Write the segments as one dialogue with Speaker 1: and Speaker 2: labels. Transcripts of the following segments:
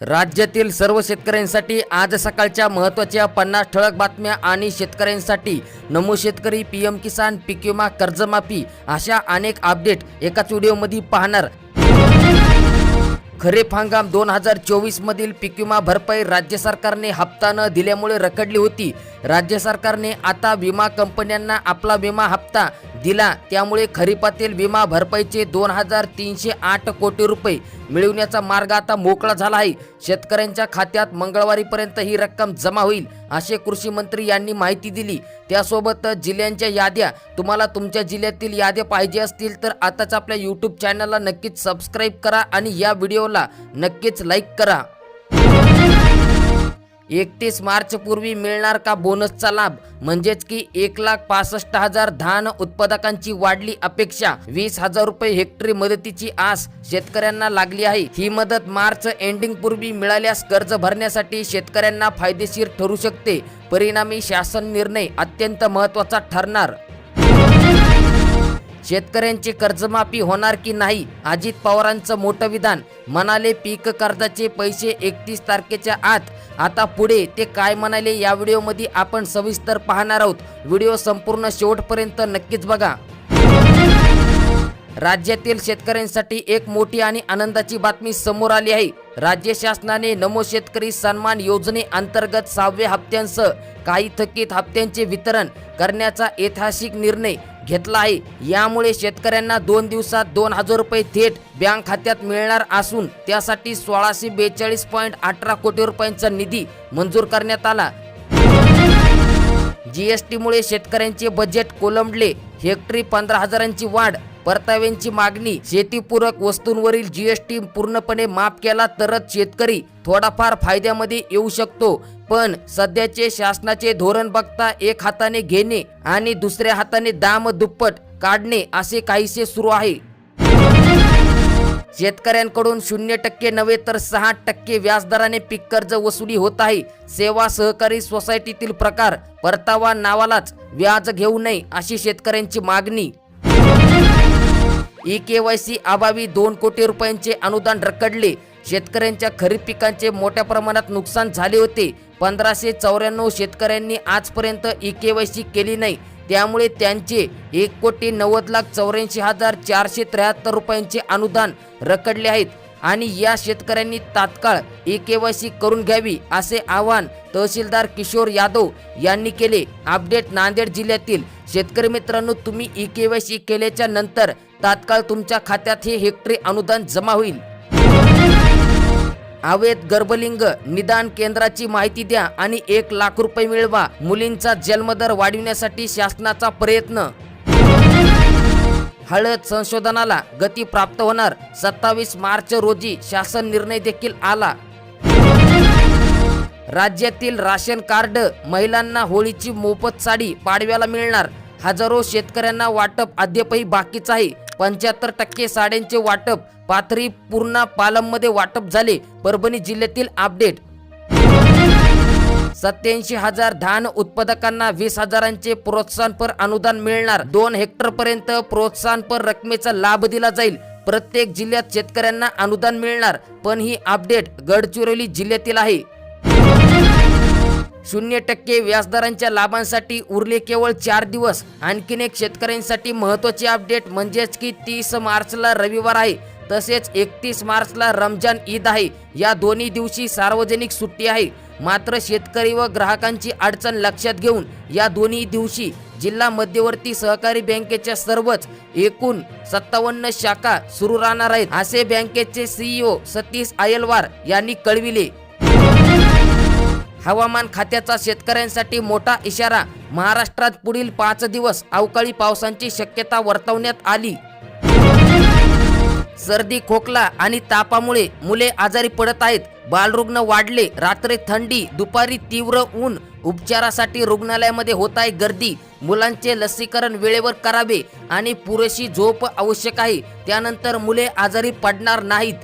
Speaker 1: राज्यातील सर्व शेतकऱ्यांसाठी आज सकाळच्या महत्त्वाच्या पन्नास ठळक बातम्या आणि शेतकऱ्यांसाठी नमो शेतकरी पी एम किसान पीक विमा कर्जमाफी अशा अनेक अपडेट एकाच व्हिडिओमध्ये पाहणार. खरीप हंगाम दोन हजार चोवीसमधील पीक विमा भरपाई राज्य सरकारने हप्ता न दिल्यामुळे रखडली होती. राज्य सरकारने आता विमा कंपन्यांना आपला विमा हप्ता दिला. त्यामुळे खरीपातील विमा भरपाईचे दोन हजार तीनशे आठ कोटी रुपये मिळवण्याचा मार्ग आता मोकळा झाला आहे. शेतकऱ्यांच्या खात्यात मंगळवारीपर्यंत ही रक्कम जमा होईल असे कृषी मंत्री यांनी माहिती दिली. त्यासोबतच जिल्ह्यांच्या याद्या. तुम्हाला तुमच्या जिल्ह्यातील याद्या पाहिजे असतील तर आताच आपल्या यूट्यूब चॅनलला नक्कीच सबस्क्राईब करा आणि या व्हिडिओला नक्कीच लाईक करा. एकतीस मार्च पूर्वी मिळणार का बोनसचा लाभ? म्हणजेच की एक लाख पासष्ट हजार धान उत्पादकांची वाढली अपेक्षा. वीस हजार रुपये हेक्टरी मदतीची आस शेतकऱ्यांना लागली आहे. ही मदत मार्च एंडिंग पूर्वी मिळाल्यास कर्ज भरण्यासाठी शेतकऱ्यांना फायदेशीर ठरू शकते. परिणामी शासन निर्णय अत्यंत महत्त्वाचा ठरणार. शेतकऱ्यांची कर्जमाफी होणार की नाही अजित पवारांचं मोठं विधान. म्हणाले पीक कर्जाचे पैसे एकतीस तारखेच्या आत. आता पुढे ते काय म्हणाले या व्हिडिओमध्ये आपण सविस्तर पाहणार आहोत. व्हिडिओ संपूर्ण शेवटपर्यंत नक्कीच बघा. राज्यातील शेतकऱ्यांसाठी एक मोठी आणि आनंदाची बातमी समोर आली आहे. राज्य शासनाने नमो शेतकरी सन्मान योजने अंतर्गत सहाव्या हप्त्यांसह काही थकीत हप्त्यांचे वितरण करण्याचा ऐतिहासिक निर्णय घेतला आहे यामुळे शेतकऱ्यांना दोन दिवसात दोन हजार रुपये थेट बँक खात्यात मिळणार असून त्यासाठी सोळाशे बेचाळीस पॉईंट अठरा कोटी रुपयांचा निधी मंजूर करण्यात आला. जीएसटीमुळे शेतकऱ्यांचे बजेट कोलमडले हेक्टरी पंधरा हजारांची वाढ. परताव्यांची मागणी शेतीपूरक वस्तूंवरील जीएसटी पूर्णपणे माफ केला तरच शेतकरी थोडाफार फायद्यामध्ये येऊ शकतो. पण सध्याचे शासनाचे धोरण बघता एक हाताने घेणे आणि दुसऱ्या हाताने दाम दुप्पट काढणे असे काहीसे सुरू आहे. शेतकऱ्यांकडून शून्य टक्के नव्हे तर सहा टक्के व्याजदराने पीक कर्ज वसुली होत आहे. सेवा सहकारी सोसायटीतील प्रकार परतावा नावालाच व्याज घेऊ नये अशी शेतकऱ्यांची मागणी. ई के वाय सी अभावी दोन कोटी रुपयांचे अनुदान रखडले. शेतकऱ्यांच्या खरीप पिकांचे मोठ्या प्रमाणात नुकसान झाले होते. पंधराशे चौऱ्याण्णव शेतकऱ्यांनी आजपर्यंत ई के वाय सी केली नाही. त्यामुळे त्यांचे एक कोटी नव्वद लाख चौऱ्याऐंशी हजार चारशे त्र्याहत्तर रुपयांचे अनुदान रखडले आहेत. आणि या शेतकऱ्यांनी तात्काळ ई के वाय सी करून घ्यावी असे आवाहन तहसीलदार किशोर यादव यांनी केले. अपडेट नांदेड जिल्ह्यातील शेतकरी मित्रांनो तुम्ही ई के वाय सी केल्याच्यानंतर तात्काळ तुमच्या खात्यात हे हेक्टरी अनुदान जमा होईल. अवैध गर्भलिंग निदान केंद्राची माहिती द्या आणि एक लाख रुपये मिळवा. मुलींचा जन्मदर वाढविण्यासाठी शासनाचा प्रयत्न. हळद संशोधनाला गती प्राप्त होणार. सत्तावीस मार्च रोजी शासन निर्णय देखील आला. राज्यातील राशन कार्ड महिलांना होळीची मोफत साडी पाडव्याला मिळणार. हजारो शेतकऱ्यांना वाटप अद्यापही बाकीच आहे. पंच्याहत्तर टक्के साड्यांचे वाटप पाथरी पूर्णा पालममध्ये वाटप झाले परभणी जिल्ह्यातील अपडेट. सत्याऐंशी हजार धान उत्पादकांना वीस हजारांचे प्रोत्साहनपर अनुदान मिळणार. दोन हेक्टर पर्यंत प्रोत्साहनपर रकमेचा लाभ दिला जाईल. प्रत्येक जिल्ह्यात शेतकऱ्यांना अनुदान मिळणार पण ही अपडेट गडचिरोली जिल्ह्यातील आहे. शून्य टक्के व्याजदरांच्या लाभांसाठी उरले केवळ चार दिवस. आणखीन एक शेतकऱ्यांसाठी महत्वाची अपडेट म्हणजेच की तीस मार्चला रविवार आहे. तसेच एकतीस मार्चला रमजान ईद आहे. या दोन्ही दिवशी सार्वजनिक सुट्टी आहे. मात्र शेतकरी व ग्राहकांची अडचण लक्षात घेऊन या दोन्ही दिवशी जिल्हा मध्यवर्ती सहकारी बँकेच्या सर्वच एकूण सत्तावन्न शाखा सुरू राहणार आहेत. असे बँकेचे सीईओ सतीश आयलवार यांनी कळविले. हवामान खात्याचा शेतकऱ्यांसाठी मोठा इशारा. महाराष्ट्रात पुढील पाच दिवस अवकाळी पावसांची शक्यता वर्तवण्यात आली. सर्दी खोकला आणि तापामुळे मुले आजारी पडत आहेत. बालरुग्ण वाढले रात्री थंडी दुपारी तीव्र ऊन. उपचारासाठी रुग्णालयामध्ये होत आहे गर्दी. मुलांचे लसीकरण वेळेवर करावे आणि पुरेशी झोप आवश्यक आहे. त्यानंतर मुले आजारी पडणार नाहीत.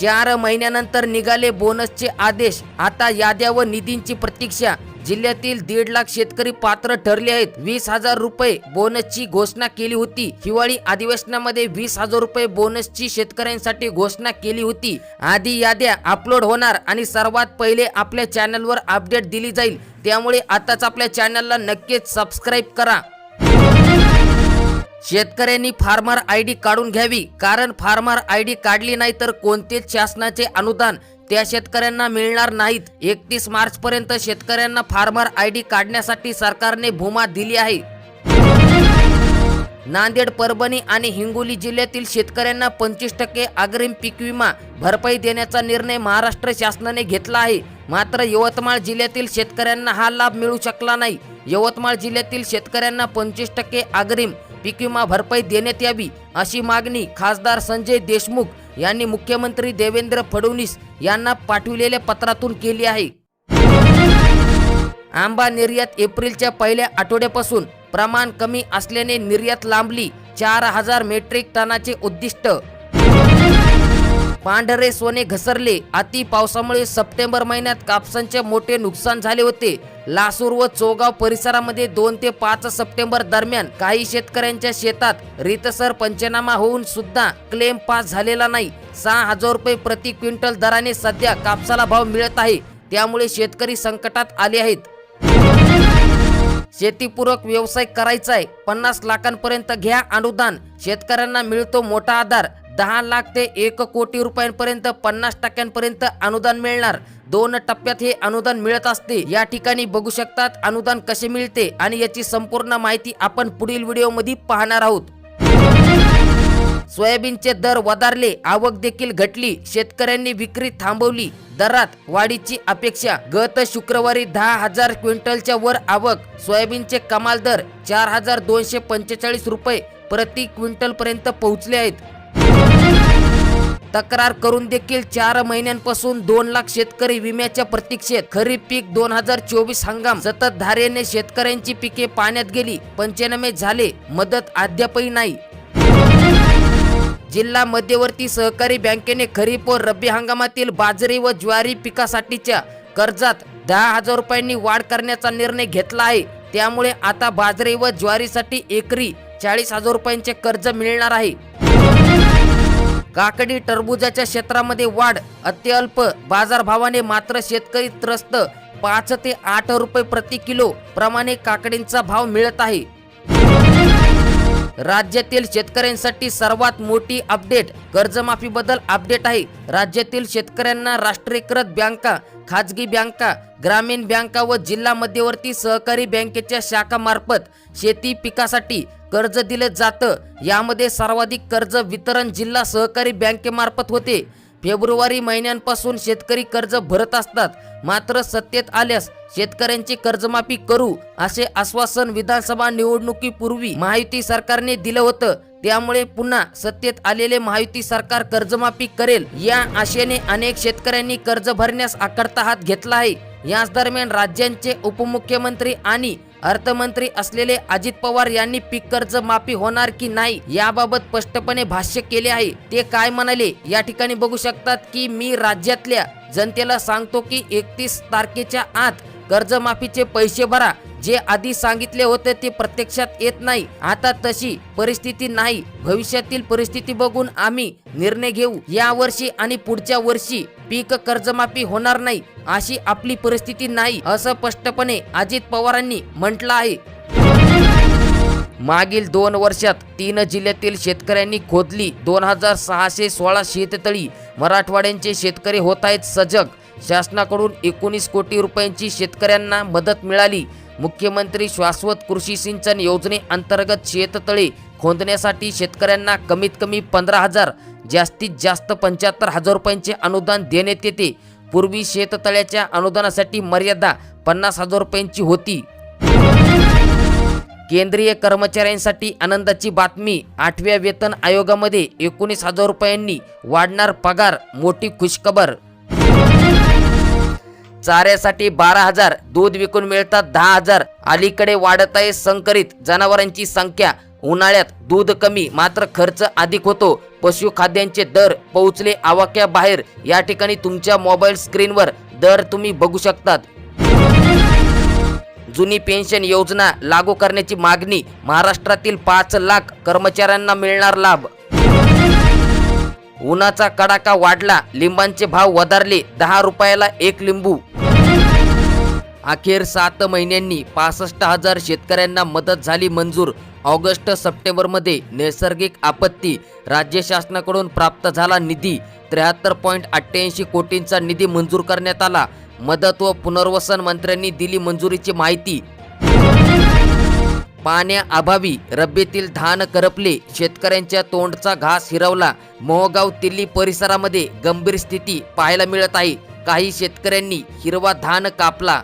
Speaker 1: चार महिन्यानंतर निघाले बोनसचे आदेश. आता याद्या व निधींची प्रतीक्षा. जिल्ह्यातील दीड लाख शेतकरी पात्र ठरले आहेत. वीस हजार रुपये बोनसची घोषणा केली होती. हिवाळी अधिवेशनामध्ये वीस हजार रुपये बोनसची शेतकऱ्यांसाठी घोषणा केली होती. आधी याद्या अपलोड होणार आणि सर्वात पहिले आपल्या चॅनलवर अपडेट दिली जाईल. त्यामुळे आताच आपल्या चॅनलला नक्कीच सबस्क्राईब करा. शेतकऱ्यांनी फार्मर आय डी काढून घ्यावी. कारण फार्मर आय डी काढली नाही तर कोणतेच शासनाचे अनुदान त्या शेतकऱ्यांना मिळणार नाहीत. एकतीस मार्च पर्यंत शेतकऱ्यांना फार्मर आय डी काढण्यासाठी सरकारने भूमा दिली आहे. नांदेड परभणी आणि हिंगोली जिल्ह्यातील शेतकऱ्यांना पंचवीस टक्के अग्रिम पीक विमा भरपाई देण्याचा निर्णय महाराष्ट्र शासनाने घेतला आहे. मात्र यवतमाळ जिल्ह्यातील शेतकऱ्यांना हा लाभ मिळू शकला नाही. यवतमाळ जिल्ह्यातील शेतकऱ्यांना पंचवीस टक्के अग्रिम विमा भरपाई देण्यात यावी अशी मागणी खासदार संजय देशमुख यांनी मुख्यमंत्री देवेंद्र फडणवीस यांना पाठविलेल्या पत्रातून केली आहे. आंबा निर्यात एप्रिलच्या पहिल्या आठवड्यापासून प्रमाण कमी असल्याने निर्यात लांबली. चार हजार मेट्रिक टनाचे उद्दिष्ट पांढरे सोने घसरले. अति पावसामुळे सप्टेंबर महिन्यात कापसांचे मोठे नुकसान झाले होते. लासूर व चोगाव परिसरामध्ये दोन ते पाच सप्टेंबर दरम्यान काही शेतकऱ्यांच्या शेतात रीतसर पंचनामा होऊन सुद्धा क्लेम पास झालेला नाही. सहा हजार रुपये प्रति क्विंटल दराने सध्या कापसाला भाव मिळत आहे. त्यामुळे शेतकरी संकटात आले आहेत. शेतीपूरक व्यवसाय करायचा आहे पन्नास लाखांपर्यंत घ्या अनुदान. शेतकऱ्यांना मिळतो मोठा आधार. दहा लाख ते एक कोटी रुपयांपर्यंत पन्नास टक्क्यांपर्यंत अनुदान मिळणार. दोन टप्प्यात हे अनुदान मिळत असते. या ठिकाणी बघू शकतात अनुदान कसे मिळते आणि याची संपूर्ण माहिती आपण पुढील व्हिडिओमध्ये पाहणार आहोत. सोयाबीनचे दर वधारले आवक देखील घटली. शेतकऱ्यांनी विक्री थांबवली. दरात वाढीची अपेक्षा. गत शुक्रवारी दहा हजार क्विंटलच्या वर आवक. सोयाबीनचे कमाल दर चार हजार दोनशे पंचेचाळीस रुपये प्रति क्विंटल पर्यंत पोहोचले आहेत. तक्रार करून देखील चार महिन्यांपासून दोन लाख शेतकरी विम्याच्या प्रतीक्षेत. खरीप पीक दोन हजार चोवीस हंगाम. सतत धारेने शेतकऱ्यांची पिके पाण्यात गेली. पंचनामे झाले. मदत अद्यापही नाही. जिल्हा मध्यवर्ती सहकारी बँकेने खरीप व रब्बी हंगामातील बाजरी व ज्वारी पिकासाठीच्या कर्जात दहा हजार रुपयांनी वाढ करण्याचा निर्णय घेतला आहे. त्यामुळे आता बाजरी व ज्वारीसाठी एकरी चाळीस हजार रुपयांचे कर्ज मिळणार आहे. काकडी टरबूजाच्या क्षेत्रामध्ये वाढ अत्यल्प बाजारभावाने मात्र शेतकरी त्रस्त. पाच ते आठ रुपये प्रति किलो प्रमाणे काकडींचा भाव मिळत आहे. राज्यातील शेतकऱ्यांसाठी सर्वात मोठी अपडेट कर्जमाफी बद्दल अपडेट आहे. राज्यातील शेतकऱ्यांना राष्ट्रीयकृत बँका खाजगी बँका ग्रामीण बँका व जिल्हा मध्यवर्ती सहकारी बँकेच्या शाखामार्फत शेती पिकासाठी कर्ज दिलं जातं. यामध्ये सर्वाधिक कर्ज वितरण जिल्हा सहकारी बँकेमार्फत होते. फेब्रुवारी महिन्यांपासून शेतकरी कर्ज भरत असतात. मात्र सत्तेत आल्यास शेतकऱ्यांची कर्जमाफी करू असे आश्वासन विधानसभा निवडणुकीपूर्वी महायुती सरकारने दिलं होतं. त्यामुळे पुन्हा सत्तेत आलेले महायुती सरकार कर्जमाफी करेल या आशेने अनेक शेतकऱ्यांनी कर्ज भरण्यास आकडता हात घेतला आहे. याच दरम्यान राज्यांचे उपमुख्यमंत्री आणि अर्थमंत्री असलेले अजित पवार यांनी पीक कर्ज माफी होणार की नाही याबाबत स्पष्टपणे भाष्य केले आहे. ते काय म्हणाले? या ठिकाणी बघू शकतात की मी राज्यातल्या जनतेला सांगतो की एकतीस तारखेच्या आत कर्जमाफीचे पैसे भरा. जे आधी सांगितले होते ते प्रत्यक्षात येत नाही. आता तशी परिस्थिती नाही. भविष्यातील परिस्थिती बघून आम्ही निर्णय घेऊ. या वर्षी आणि पुढच्या वर्षी पीक कर्जमाफी होणार नाही अशी आपली परिस्थिती नाही असं स्पष्टपणे अजित पवारांनी म्हटलं आहे. मागील दोन वर्षात तीन जिल्ह्यातील शेतकऱ्यांनी खोदली दोन हजार सहाशे सोळा शेततळी. मराठवाड्यांचे शेतकरी होत आहेत सजग. शासनाकडून एकोणीस कोटी रुपयांची शेतकऱ्यांना मदत मिळाली. मुख्यमंत्री शाश्वत कृषी सिंचन योजनेअंतर्गत शेततळे खोदण्यासाठी शेतकऱ्यांना कमीत कमी पंधरा हजार जास्तीत जास्त पंच्याहत्तर हजार रुपयांचे अनुदान देण्यात येते. पूर्वी शेततळ्याच्या अनुदानासाठी मर्यादा पन्नास हजार रुपयांची होती. केंद्रीय कर्मचाऱ्यांसाठी आनंदाची बातमी आठव्या वेतन आयोगामध्ये एकोणीस हजार रुपयांनी वाढणार पगार मोठी खुशखबर. चाऱ्यासाठी बारा हजार दूध विकून मिळतात दहा हजार अलीकडे वाढत आहे संकरित जनावरांची संख्या उन्हाळ्यात दूध कमी मात्र खर्च अधिक होतो. पशुखाद्यांचे दर पोहोचले आवाक्याबाहेर. या ठिकाणी तुमच्या मोबाईल स्क्रीनवर दर तुम्ही बघू शकतात. जुनी पेन्शन योजना लागू करण्याची मागणी महाराष्ट्रातील पाच लाख कर्मचाऱ्यांना मिळणार लाभ. उन्हाचा कडाका वाढला लिंबांचे भाव वधारले दहा रुपयाला एक लिंबू. अखेर सात महिन्यांनी पासष्ट हजार शेतकऱ्यांना मदत झाली मंजूर. ऑगस्ट सप्टेंबरमध्ये नैसर्गिक आपत्ती राज्य शासनाकडून प्राप्त झाला निधी. त्र्याहत्तर पॉईंट अठ्ठ्याऐंशी कोटींचा निधी मंजूर करण्यात आला. मदत व पुनर्वसन मंत्र्यांनी दिली मंजुरीची माहिती. पाण्याअभावी रब्बीतील धान करपले. शेतकऱ्यांच्या तोंडचा घास हिरवला. मोहगाव तिल्ली परिसरामध्ये गंभीर स्थिती पाहायला मिळत आहे. काही शेतकऱ्यांनी हिरवा धान कापला.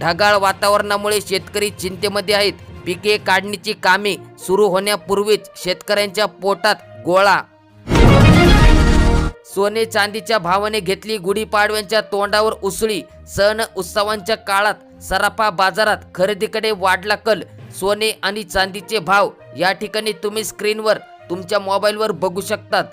Speaker 1: ढगाळ वातावरणामुळे शेतकरी चिंतेमध्ये आहेत. पिके काढणीची कामे सुरू होण्यापूर्वीच शेतकऱ्यांच्या पोटात गोळा. सोने चांदीच्या भावाने घेतली गुढीपाडव्यांच्या तोंडावर उसळी. सण उत्सवांच्या काळात सराफा बाजारात खरेदीकडे वाढला कल. सोने आणि चांदीचे भाव या ठिकाणी तुम्ही स्क्रीनवर तुमच्या मोबाईलवर बघू शकतात.